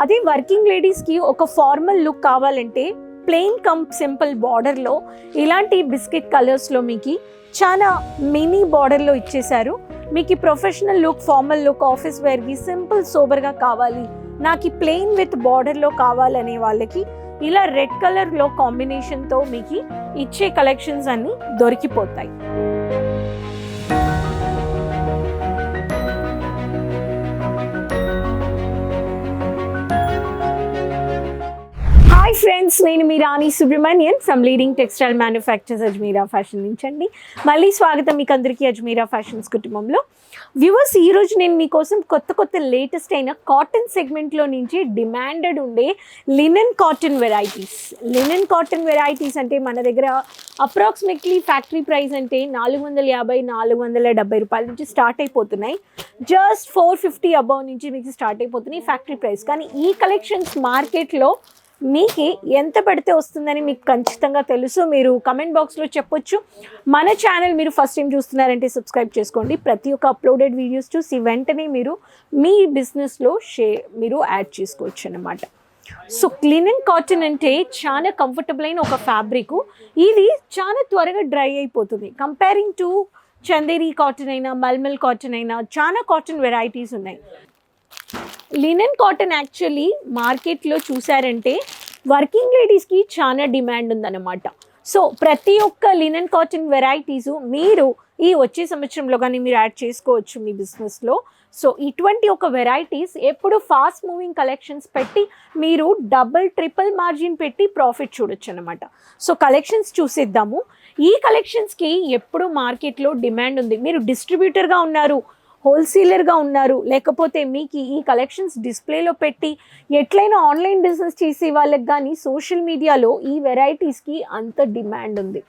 అదే వర్కింగ్ లేడీస్కి ఒక ఫార్మల్ లుక్ కావాలంటే ప్లెయిన్ కమ్ సింపుల్ బార్డర్లో ఇలాంటి బిస్కెట్ కలర్స్లో మీకు చాలా మినీ బార్డర్లో ఇచ్చేశారు. మీకు professional look formal look office వేర్కి సింపుల్ సోబర్గా కావాలి. నాకు ఈ ప్లెయిన్ విత్ బార్డర్లో కావాలనే వాళ్ళకి ఇలా రెడ్ కలర్లో కాంబినేషన్తో మీకు ఇచ్చే కలెక్షన్స్ అన్నీ దొరికిపోతాయి. హాయ్ ఫ్రెండ్స్ నేను మీ Rani Subrahmanyan from leading textile manufacturers Ajmeera fashion నుంచి అండి. మళ్ళీ స్వాగతం మీకు అందరికీ అజ్మీరా ఫ్యాషన్స్ కుటుంబంలో. వ్యూవర్స్ ఈరోజు నేను మీకోసం కొత్త కొత్త లేటెస్ట్ అయిన కాటన్ సెగ్మెంట్లో నుంచి డిమాండెడ్ ఉండే linen cotton varieties linen cotton varieties అంటే మన దగ్గర అప్రాక్సిమేట్లీ ఫ్యాక్టరీ ప్రైస్ అంటే నాలుగు వందల యాభై నాలుగు వందల డెబ్బై రూపాయల నుంచి స్టార్ట్ అయిపోతున్నాయి. జస్ట్ ఫోర్ ఫిఫ్టీ అబౌవ్ నుంచి మీకు స్టార్ట్ అయిపోతున్నాయి ఫ్యాక్టరీ ప్రైస్ కానీ ఈ కలెక్షన్స్ మార్కెట్లో మీకు ఎంత పడితే వస్తుందని మీకు ఖచ్చితంగా తెలుసు. మీరు కమెంట్ బాక్స్లో చెప్పొచ్చు. మన ఛానల్ మీరు ఫస్ట్ టైం చూస్తున్నారంటే సబ్స్క్రైబ్ చేసుకోండి. ప్రతి ఒక్క అప్లోడెడ్ వీడియోస్ చూసి వెంటనే మీరు మీ బిజినెస్లో షే మీరు యాడ్ చేసుకోవచ్చు అన్నమాట. సో క్లీనింగ్ కాటన్ అంటే చాలా కంఫర్టబుల్ అయిన ఒక ఫ్యాబ్రిక్ ఇది చాలా త్వరగా డ్రై అయిపోతుంది. కంపేరింగ్ టు చందేరి కాటన్ అయినా మల్మల్ కాటన్ అయినా చాలా కాటన్ వెరైటీస్ ఉన్నాయి. లినెన్ కాటన్ యాక్చువల్లీ మార్కెట్లో చూసారంటే వర్కింగ్ లేడీస్కి చాలా డిమాండ్ ఉందన్నమాట. సో ప్రతి ఒక్క లినెన్ కాటన్ వెరైటీస్ మీరు ఈ వచ్చే సంవత్సరంలో కానీ మీరు యాడ్ చేసుకోవచ్చు మీ బిజినెస్లో. సో ఇటువంటి ఒక వెరైటీస్ ఎప్పుడు ఫాస్ట్ మూవింగ్ కలెక్షన్స్ పెట్టి మీరు డబుల్ ట్రిపుల్ మార్జిన్ పెట్టి ప్రాఫిట్ చూడొచ్చు అనమాట సో కలెక్షన్స్ చూసేద్దాము. ఈ కలెక్షన్స్కి ఎప్పుడు మార్కెట్లో డిమాండ్ ఉంది? మీరు డిస్ట్రిబ్యూటర్గా ఉన్నారు హోల్సేలర్గా ఉన్నారు. లేకపోతే మీకు ఈ కలెక్షన్స్ డిస్ప్లేలో పెట్టి ఎట్లయినా ఆన్లైన్ బిజినెస్ చేసే వాళ్ళకి కానీ సోషల్ మీడియాలో ఈ వెరైటీస్కి అంత డిమాండ్ ఉంది.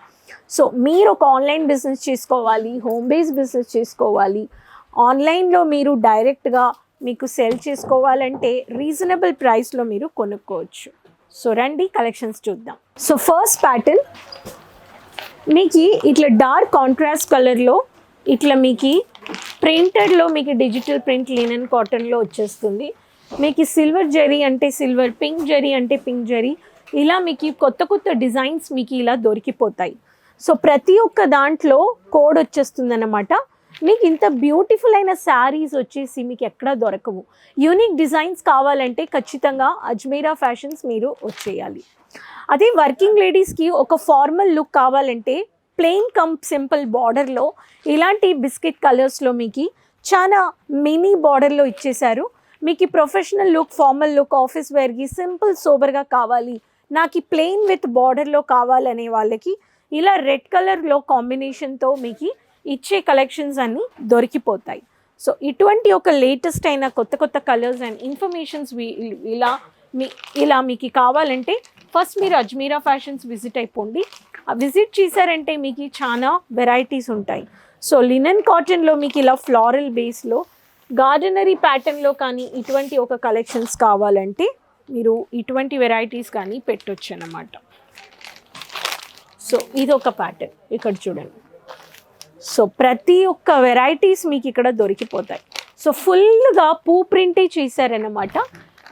సో మీరు ఒక ఆన్లైన్ బిజినెస్ చేసుకోవాలి హోమ్ బేస్ బిజినెస్ చేసుకోవాలి. ఆన్లైన్లో మీరు డైరెక్ట్గా మీకు సెల్ చేసుకోవాలంటే రీజనబుల్ ప్రైస్లో మీరు కొనుక్కోవచ్చు. సో రండి కలెక్షన్స్ చూద్దాం. సో ఫస్ట్ ప్యాటర్న్ మీకు ఇట్లా డార్క్ కాంట్రాస్ట్ కలర్లో ఇట్లా మీకు ప్రింటెడ్లో మీకు డిజిటల్ ప్రింట్ లీనన్ కాటన్లో వచ్చేస్తుంది. మీకు సిల్వర్ జరీ అంటే సిల్వర్ పింక్ జరీ అంటే పింక్ జరీ ఇలా మీకు కొత్త కొత్త డిజైన్స్ మీకు ఇలా దొరికిపోతాయి. సో ప్రతి ఒక్క దాంట్లో కోడ్ వచ్చేస్తుంది అనమాట మీకు ఇంత బ్యూటిఫుల్ అయిన శారీస్ వచ్చేసి మీకు ఎక్కడా దొరకవు. యూనిక్ డిజైన్స్ కావాలంటే ఖచ్చితంగా అజ్మీరా ఫ్యాషన్స్ మీరు వచ్చేయాలి. అదే వర్కింగ్ లేడీస్కి ఒక ఫార్మల్ లుక్ కావాలంటే ప్లెయిన్ కమ్ సింపుల్ బార్డర్లో ఇలాంటి బిస్కెట్ కలర్స్లో మీకు చాలా మినీ బార్డర్లో ఇచ్చేశారు. మీకు professional look formal look office వేర్కి సింపుల్ సోబర్గా కావాలి. నాకు ఈ ప్లెయిన్ విత్ బార్డర్లో కావాలనే వాళ్ళకి ఇలా రెడ్ కలర్లో కాంబినేషన్తో మీకు ఇచ్చే కలెక్షన్స్ అన్నీ దొరికిపోతాయి. సో ఇటువంటి ఒక లేటెస్ట్ అయిన కొత్త కొత్త కలర్స్ అండ్ ఇన్ఫర్మేషన్స్ ఇలా మీ ఇలా మీకు కావాలంటే ఫస్ట్ మీరు అజ్మీరా ఫ్యాషన్స్ విజిట్ అయిపోండి. విజిట్ చేశారంటే మీకు చాలా వెరైటీస్ ఉంటాయి. సో లినెన్ కాటన్లో మీకు ఇలా ఫ్లారల్ బేస్లో గార్డెనరీ ప్యాటర్న్లో కానీ ఇటువంటి ఒక కలెక్షన్స్ కావాలంటే మీరు ఇటువంటి వెరైటీస్ కానీ పెట్టొచ్చు అన్నమాట సో ఇది ఒక ప్యాటర్న్. ఇక్కడ చూడండి. సో ప్రతి ఒక్క వెరైటీస్ మీకు ఇక్కడ దొరికిపోతాయి. సో ఫుల్గా పూ ప్రింటే చేశారన్నమాట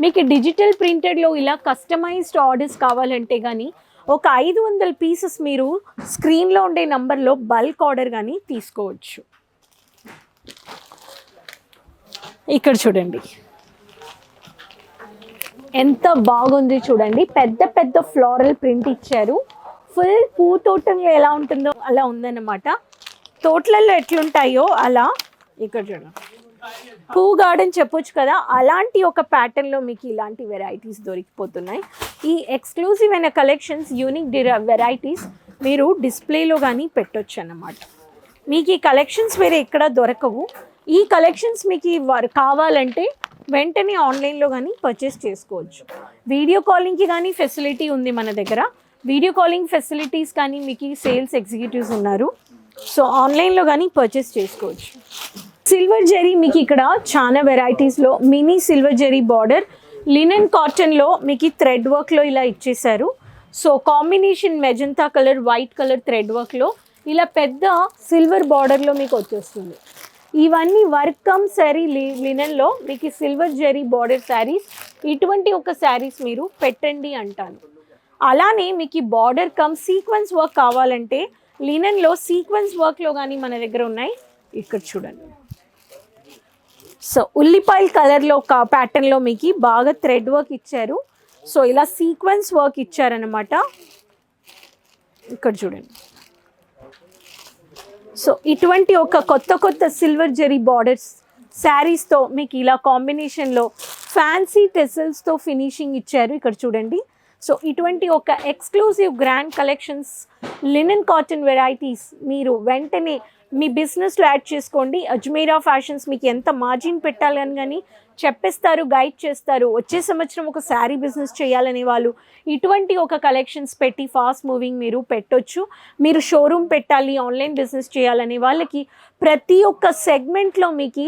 మీకు డిజిటల్ ప్రింటెడ్లో ఇలా కస్టమైజ్డ్ ఆర్డర్స్ కావాలంటే కానీ ఒక ఐదు వందల పీసెస్ మీరు స్క్రీన్లో ఉండే నంబర్లో బల్క్ ఆర్డర్ కానీ తీసుకోవచ్చు. ఇక్కడ చూడండి. ఎంత బాగుంది చూడండి. పెద్ద పెద్ద ఫ్లోరల్ ప్రింట్ ఇచ్చారు. ఫుల్ పూ తోటంలో ఎలా ఉంటుందో అలా ఉందన్నమాట. తోటలలో ఎట్లుంటాయో అలా ఇక్కడ చూడండి. పూ గార్డెన్ చెప్పొచ్చు కదా. అలాంటి ఒక ప్యాటర్న్లో మీకు ఇలాంటి వెరైటీస్ దొరికిపోతున్నాయి. ఈ ఎక్స్క్లూజివ్ అయిన కలెక్షన్స్ యూనిక్ వెరైటీస్ మీరు డిస్ప్లేలో కానీ పెట్టొచ్చు అన్నమాట మీకు ఈ కలెక్షన్స్ వేరే ఎక్కడ దొరకవు. ఈ కలెక్షన్స్ మీకు ఇవ్వ- కావాలంటే వెంటనే ఆన్లైన్లో కానీ పర్చేస్ చేసుకోవచ్చు. వీడియో కాలింగ్కి కానీ ఫెసిలిటీ ఉంది మన దగ్గర. వీడియో కాలింగ్ ఫెసిలిటీస్ కానీ మీకు సేల్స్ ఎగ్జిక్యూటివ్స్ ఉన్నారు. సో ఆన్లైన్లో కానీ పర్చేస్ చేసుకోవచ్చు. సిల్వర్ జరీ మీకు ఇక్కడ చాలా వెరైటీస్లో mini silver zari border linen కాటన్లో మీకు థ్రెడ్ వర్క్లో ఇలా ఇచ్చేసారు so combination magenta colour white colour thread వర్క్లో ఇలా పెద్ద సిల్వర్ బార్డర్లో మీకు వచ్చేస్తుంది. ఇవన్నీ వర్క్ కమ్ శారీ లినెన్లో మీకు సిల్వర్ జరీ బార్డర్ శారీస్ ఇటువంటి ఒక శారీస్ మీరు పెట్టండి అంటాను. అలానే మీకు బార్డర్ కమ్ సీక్వెన్స్ వర్క్ కావాలంటే లినన్లో సీక్వెన్స్ వర్క్లో కానీ మన దగ్గర ఉన్నాయి. ఇక్కడ చూడండి. సో ఉల్లిపాయల కలర్లో ఒక ప్యాటర్న్లో మీకు బాగా థ్రెడ్ వర్క్ ఇచ్చారు. సో ఇలా సీక్వెన్స్ వర్క్ ఇచ్చారనమాట ఇక్కడ చూడండి. సో ఇటువంటి ఒక కొత్త కొత్త సిల్వర్ జెరీ బార్డర్స్ శారీస్తో మీకు ఇలా కాంబినేషన్లో ఫ్యాన్సీ టెసల్స్తో ఫినిషింగ్ ఇచ్చారు. ఇక్కడ చూడండి. సో ఇటువంటి ఒక exclusive grand collections linen cotton varieties మీరు వెంటనే మీ బిజినెస్లో యాడ్ చేసుకోండి. అజ్మీరా ఫ్యాషన్స్ మీకు ఎంత మార్జిన్ పెట్టాలని కానీ చెప్పేస్తారు గైడ్ చేస్తారు. వచ్చే సంవత్సరం ఒక శారీ బిజినెస్ చేయాలనే వాళ్ళు ఇటువంటి ఒక కలెక్షన్స్ పెట్టి ఫాస్ట్ మూవింగ్ మీరు పెట్టొచ్చు. మీరు షోరూమ్ పెట్టాలి ఆన్లైన్ బిజినెస్ చేయాలనే వాళ్ళకి ప్రతి ఒక్క సెగ్మెంట్లో మీకు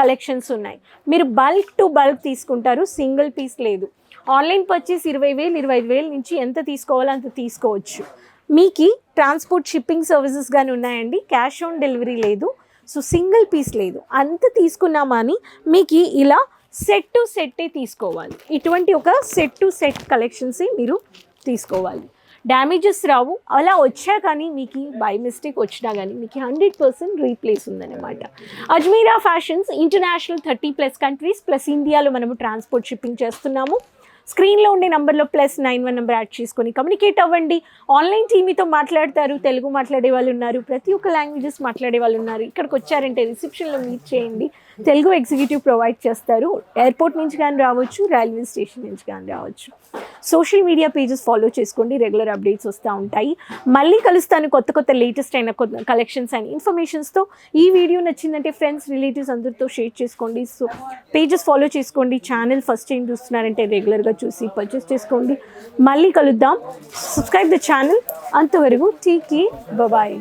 కలెక్షన్స్ ఉన్నాయి. మీరు బల్క్ టు బల్క్ తీసుకుంటారు సింగిల్ పీస్ లేదు. ఆన్లైన్ పర్చేస్ ఇరవై వేలు ఇరవై ఐదు వేల నుంచి ఎంత తీసుకోవాలో అంత తీసుకోవచ్చు. మీకు ట్రాన్స్పోర్ట్ షిప్పింగ్ సర్వీసెస్ కానీ ఉన్నాయండి. క్యాష్ ఆన్ డెలివరీ లేదు. సో సింగిల్ పీస్ లేదు. అంత తీసుకున్నామని మీకు ఇలా సెట్ టు సెట్టే తీసుకోవాలి. ఇటువంటి ఒక సెట్ టు సెట్ కలెక్షన్స్ మీరు తీసుకోవాలి. డ్యామేజెస్ రావు. అలా వచ్చా కానీ మీకు బై మిస్టేక్ వచ్చినా కానీ మీకు హండ్రెడ్ పర్సెంట్ రీప్లేస్ ఉందన్నమాట. Ajmeera fashions international thirty plus countries plus ఇండియాలో మనము ట్రాన్స్పోర్ట్ షిప్పింగ్ చేస్తున్నాము. స్క్రీన్లో ఉండే నెంబర్లో plus nine one number add చేసుకొని కమ్యూనికేట్ అవ్వండి. ఆన్లైన్ టీమీతో మాట్లాడతారు. తెలుగు మాట్లాడే వాళ్ళు ఉన్నారు. ప్రతి ఒక్క లాంగ్వేజెస్ మాట్లాడే వాళ్ళు ఉన్నారు. ఇక్కడికి వచ్చారంటే రిసెప్షన్లో మీట్ చేయండి. తెలుగు ఎగ్జిక్యూటివ్ ప్రొవైడ్ చేస్తారు. ఎయిర్పోర్ట్ నుంచి కానీ రావచ్చు రైల్వే స్టేషన్ నుంచి కానీ రావచ్చు. సోషల్ మీడియా పేజెస్ ఫాలో చేసుకోండి. రెగ్యులర్ అప్డేట్స్ వస్తూ ఉంటాయి. మళ్ళీ కలుస్తాను కొత్త కొత్త లేటెస్ట్ అయిన కొత్త కలెక్షన్స్ అండ్ ఇన్ఫర్మేషన్స్తో ఈ వీడియో నచ్చిందంటే ఫ్రెండ్స్ రిలేటివ్స్ అందరితో షేర్ చేసుకోండి. సో పేజెస్ ఫాలో చేసుకోండి. ఛానల్ ఫస్ట్ టైం చూస్తున్నారంటే రెగ్యులర్గా చూసి పర్చేస్ చేసుకోండి. మళ్ళీ కలుద్దాం. Subscribe the channel. అంతవరకు టీకీ బాయ్